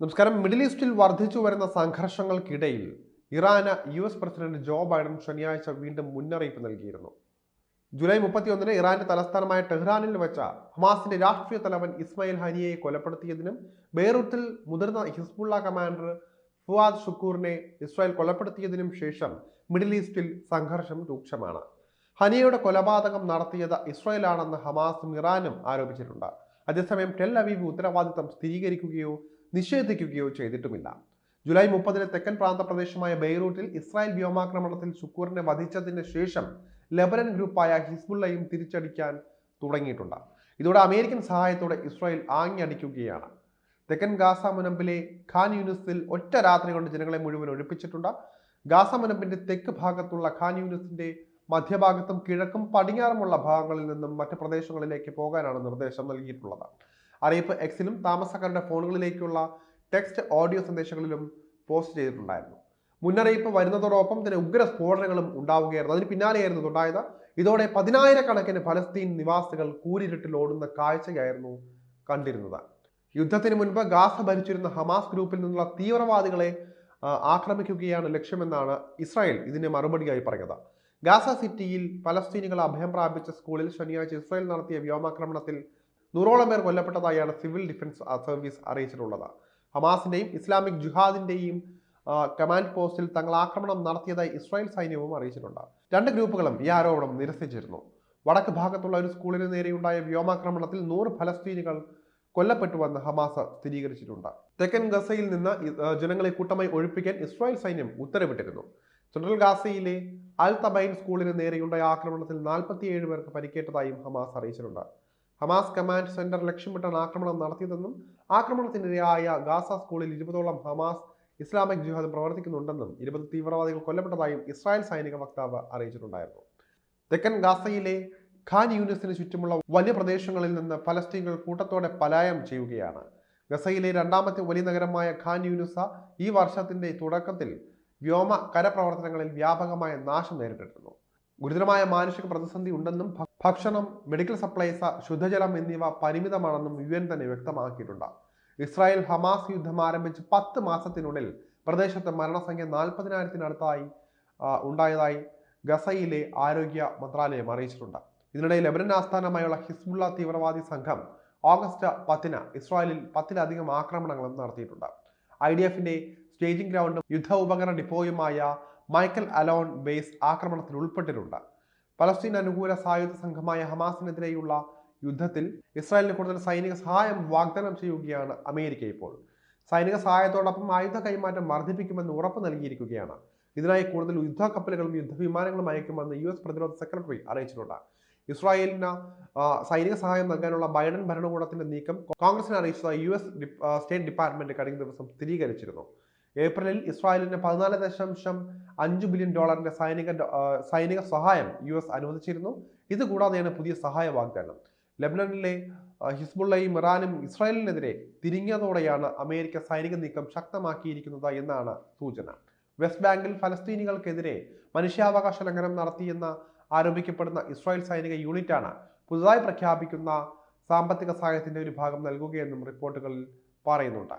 നമസ്കാരം. മിഡിൽ ഈസ്റ്റിൽ വർദ്ധിച്ചു വരുന്ന സംഘർഷങ്ങൾക്കിടയിൽ ഇറാന് U S president Joe Biden ശനിയാഴ്ച വീണ്ടും മുന്നറിയിപ്പ് നൽകിയിരുന്നു. ജൂലൈ മുപ്പത്തിയൊന്നിന് ഇറാന്റെ തലസ്ഥാനമായ ടെഹ്റാനിൽ വെച്ച ഹമാസിന്റെ രാഷ്ട്രീയ തലവൻ ഇസ്മായിൽ ഹനിയെ കൊലപ്പെടുത്തിയതിനും ബെയ്റൂത്തിൽ മുതിർന്ന ഹിസ്ബുള്ള കമാൻഡർ ഫുവാദ് ഷുക്കൂറിനെ ഇസ്രായേൽ കൊലപ്പെടുത്തിയതിനും ശേഷം മിഡിൽ ഈസ്റ്റിൽ സംഘർഷം രൂക്ഷമാണ്. ഹനിയയുടെ കൊലപാതകം നടത്തിയത് ഇസ്രായേലാണെന്ന് ഹമാസും ഇറാനും ആരോപിച്ചിട്ടുണ്ട്. അതേസമയം ടെൽ അവീവ് ഉത്തരവാദിത്തം സ്ഥിരീകരിക്കുകയോ നിഷേധിക്കുകയോ ചെയ്തിട്ടുമില്ല. ജൂലൈ മുപ്പതിന് തെക്കൻ പ്രാന്തപ്രദേശമായ ബെയ്റൂട്ടിൽ ഇസ്രായേൽ വ്യോമാക്രമണത്തിൽ ശുക്കൂറിനെ വധിച്ചതിന് ശേഷം ലെബനൻ ഗ്രൂപ്പായ ഹിസ്ബുള്ളയും തിരിച്ചടിക്കാൻ തുടങ്ങിയിട്ടുണ്ട്. ഇതോടെ അമേരിക്കൻ സഹായത്തോടെ ഇസ്രായേൽ ആങ്ങിയടിക്കുകയാണ് തെക്കൻ ഗാസ മുനമ്പിലെ ഖാൻ യൂനിസിൽ ഒറ്റ രാത്രി കൊണ്ട് ജനങ്ങളെ മുഴുവൻ ഒഴിപ്പിച്ചിട്ടുണ്ട്. ഗാസ മുനമ്പിന്റെ തെക്ക് ഭാഗത്തുള്ള ഖാൻ യൂനിസിന്റെ മധ്യഭാഗത്തും കിഴക്കും പടിഞ്ഞാറുമുള്ള ഭാഗങ്ങളിൽ നിന്നും മറ്റു പ്രദേശങ്ങളിലേക്ക് പോകാനാണ് നിർദ്ദേശം നൽകിയിട്ടുള്ളത്. അറിയിപ്പ് എക്സിലും താമസക്കാരുടെ ഫോണുകളിലേക്കുള്ള ടെക്സ്റ്റ് ഓഡിയോ സന്ദേശങ്ങളിലും പോസ്റ്റ് ചെയ്തിട്ടുണ്ടായിരുന്നു. മുന്നറിയിപ്പ് വരുന്നതോടൊപ്പം തന്നെ ഉഗ്ര സ്ഫോടനങ്ങളും ഉണ്ടാവുകയായിരുന്നു. അതിന് പിന്നാലെയായിരുന്നു ഉണ്ടായത് ഇതോടെ പതിനായിരക്കണക്കിന് ഫലസ്തീൻ നിവാസികൾ കൂരിരുട്ടിൽ ഓടുന്ന കാഴ്ചയായിരുന്നു കണ്ടിരുന്നത്. യുദ്ധത്തിന് മുൻപ് ഗാസ ഭരിച്ചിരുന്ന ഹമാസ് ഗ്രൂപ്പിൽ നിന്നുള്ള തീവ്രവാദികളെ ആക്രമിക്കുകയാണ് ലക്ഷ്യമെന്നാണ് ഇസ്രായേൽ ഇതിന് മറുപടിയായി പറഞ്ഞത്. ഗാസ സിറ്റിയിൽ പലസ്തീനികൾ അഭയം പ്രാപിച്ച സ്കൂളിൽ ശനിയാഴ്ച ഇസ്രായേൽ നടത്തിയ വ്യോമാക്രമണത്തിൽ നൂറോളം പേർ കൊല്ലപ്പെട്ടതായാണ് സിവിൽ ഡിഫൻസ് സർവീസ് അറിയിച്ചിട്ടുള്ളത്. ഹമാസിന്റെയും ഇസ്ലാമിക് ജുഹാദിന്റെയും കമാൻഡ് പോസ്റ്റിൽ തങ്ങൾ ആക്രമണം നടത്തിയതായി ഇസ്രായേൽ സൈന്യവും അറിയിച്ചിട്ടുണ്ട്. രണ്ട് ഗ്രൂപ്പുകളും ഈ ആരോപണം നിരസിച്ചിരുന്നു. വടക്ക് ഭാഗത്തുള്ള ഒരു സ്കൂളിന് നേരെയുണ്ടായ വ്യോമാക്രമണത്തിൽ നൂറ് ഫലസ്തീനികൾ കൊല്ലപ്പെട്ടുവെന്ന് ഹമാസ് സ്ഥിരീകരിച്ചിട്ടുണ്ട്. തെക്കൻ ഗസയിൽ നിന്ന് ജനങ്ങളെ കൂട്ടമായി ഒഴിപ്പിക്കാൻ ഇസ്രായേൽ സൈന്യം ഉത്തരവിട്ടിരുന്നു. സെൻട്രൽ ഗാസയിലെ അൽ തബൈൻ സ്കൂളിന് നേരെയുണ്ടായ ആക്രമണത്തിൽ നാൽപ്പത്തിയേഴ് പേർക്ക് പരിക്കേറ്റതായും ഹമാസ് അറിയിച്ചിട്ടുണ്ട്. ഹമാസ് കമാൻഡ് സെന്റർ ലക്ഷ്യമിട്ടാണ് ആക്രമണം നടത്തിയതെന്നും ആക്രമണത്തിനിരയായ ഗാസ സ്കൂളിൽ ഇരുപതോളം ഹമാസ് ഇസ്ലാമിക് ജിഹാദ് പ്രവർത്തിക്കുന്നുണ്ടെന്നും ഇരുപത് തീവ്രവാദികൾ കൊല്ലപ്പെട്ടതായും ഇസ്രായേൽ സൈനിക വക്താവ് അറിയിച്ചിട്ടുണ്ടായിരുന്നു. തെക്കൻ ഗാസയിലെ ഖാൻ യൂണിസിന് ചുറ്റുമുള്ള വലിയ പ്രദേശങ്ങളിൽ നിന്ന് ഫലസ്തീനുകൾ കൂട്ടത്തോടെ പലായനം ചെയ്യുകയാണ്. ഗസയിലെ രണ്ടാമത്തെ വലിയ നഗരമായ ഖാൻ യൂനുസ ഈ വർഷത്തിന്റെ തുടക്കത്തിൽ വ്യോമ കരപ്രവർത്തനങ്ങളിൽ വ്യാപകമായ നാശം നേരിട്ടിരുന്നു. ഗുരുതരമായ മാനുഷിക പ്രതിസന്ധി ഉണ്ടെന്നും ഭക്ഷണം മെഡിക്കൽ സപ്ലൈസ് ശുദ്ധജലം എന്നിവ പരിമിതമാണെന്നും യു തന്നെ വ്യക്തമാക്കിയിട്ടുണ്ട്. ഇസ്രായേൽ ഹമാസ് യുദ്ധം ആരംഭിച്ച് പത്ത് മാസത്തിനുള്ളിൽ പ്രദേശത്തെ മരണസംഖ്യ നാൽപ്പതിനായിരത്തിനടുത്തായി ഉണ്ടായതായി ഗസയിലെ ആരോഗ്യ മന്ത്രാലയം അറിയിച്ചിട്ടുണ്ട്. ഇതിനിടെ ലെബനൻ ആസ്ഥാനമായുള്ള ഹിസ്ബുള്ള തീവ്രവാദി സംഘം ഓഗസ്റ്റ് പത്തിന് ഇസ്രായേലിൽ പത്തിലധികം ആക്രമണങ്ങളും നടത്തിയിട്ടുണ്ട്. ഐ ഡി എഫിന്റെ സ്റ്റേജിംഗ് ഗ്രൗണ്ടും യുദ്ധ ഉപകരണ ഡിപ്പോയുമായ മൈക്കൽ അലോൺ ബേസ് ആക്രമണത്തിൽ ഉൾപ്പെട്ടിട്ടുണ്ട് പലസ്തീൻ അനുകൂല സായുധ സംഘമായ ഹമാസിനെതിരെയുള്ള യുദ്ധത്തിൽ ഇസ്രായേലിന് കൂടുതൽ സൈനിക സഹായം വാഗ്ദാനം ചെയ്യുകയാണ് അമേരിക്ക ഇപ്പോൾ. സൈനിക സഹായത്തോടൊപ്പം ആയുധ കൈമാറ്റം വർദ്ധിപ്പിക്കുമെന്ന് ഉറപ്പ് നൽകിയിരിക്കുകയാണ്. ഇതിനായി കൂടുതൽ യുദ്ധക്കപ്പലുകളും യുദ്ധവിമാനങ്ങളും അയക്കുമെന്ന് യു എസ് പ്രതിരോധ സെക്രട്ടറി അറിയിച്ചിട്ടുണ്ട്. ഇസ്രായേലിന് സൈനിക സഹായം നൽകാനുള്ള ബൈഡൻ ഭരണകൂടത്തിന്റെ നീക്കം കോൺഗ്രസിനെ അറിയിച്ചതായി യു എസ് സ്റ്റേറ്റ് ഡിപ്പാർട്ട്മെന്റ് കഴിഞ്ഞ ദിവസം സ്ഥിരീകരിച്ചിരുന്നു. ഏപ്രിലിൽ ഇസ്രായേലിന് പതിനാല് ദശാംശം അഞ്ച് ബില്യൺ ഡോളറിന്റെ സൈനിക സൈനിക സഹായം യു എസ് അനുവദിച്ചിരുന്നു. ഇത് കൂടാതെയാണ് പുതിയ സഹായ വാഗ്ദാനം. ലെബനനിലെ ഹിസ്ബുള്ളയും ഇറാനും ഇസ്രായേലിനെതിരെ തിരിഞ്ഞതോടെയാണ് അമേരിക്ക സൈനിക നീക്കം ശക്തമാക്കിയിരിക്കുന്നത് എന്നാണ് സൂചന. വെസ്റ്റ് ബാങ്കിൽ ഫലസ്തീനികൾക്കെതിരെ മനുഷ്യാവകാശ ലംഘനം നടത്തിയെന്ന് ആരോപിക്കപ്പെടുന്ന ഇസ്രായേൽ സൈനിക യൂണിറ്റാണ് പുതുതായി പ്രഖ്യാപിക്കുന്ന സാമ്പത്തിക സഹായത്തിന്റെ ഒരു ഭാഗം നൽകുകയെന്നും റിപ്പോർട്ടുകളിൽ പറയുന്നുണ്ട്.